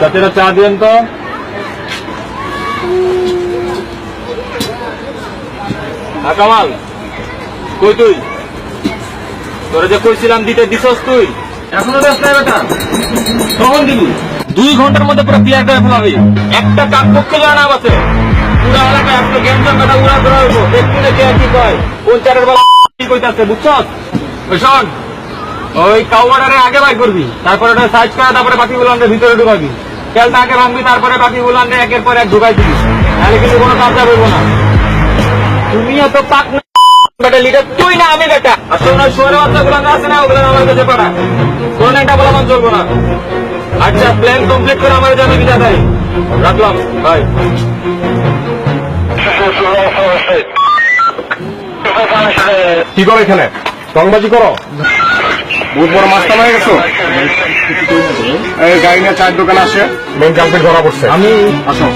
চাচিরা চা দিয়েন তো। কামাল, কই তুই? তোরা যে কইছিলাম দিতে দিছস তুই। এখনও ব্যস্ত বেটা কখন দিবি? দুই ঘণ্টার মধ্যে পুরো ক্লিয়ার করে ফেলাবি। একটা কাক পক্ষে জানা আছে। পুরো এলাকায় একটা গেম বেটা উড়া ধরা হইব। দেখবি না কে কি কয়। কোন চারের বেলা কি কইতাছে, বুঝছস? ওই শোন ওই কাউয়াটারে আগে বাই করবি, তারপরে ওটা সাইজ করে তারপরে বাকিগুলো আমরা ভিতরে ঢুকাবি। তেলটা আগে ভাঙবি, তারপরে বাকিগুলো আমরা একের পর এক ঢুকাই দিবি। তাহলে কিন্তু কোনো কাজ না। তুমি এত পাক আচ্ছা করে আমার জন্য বিদা রাখলাম কি করো এখানে? রংবাজি করো? বহুত বড় মাস্তা হয়ে গেছো। গাড়ি নিয়ে চায়ের দোকানে আসে। মেন ধরা পড়ছে। আমি আসো।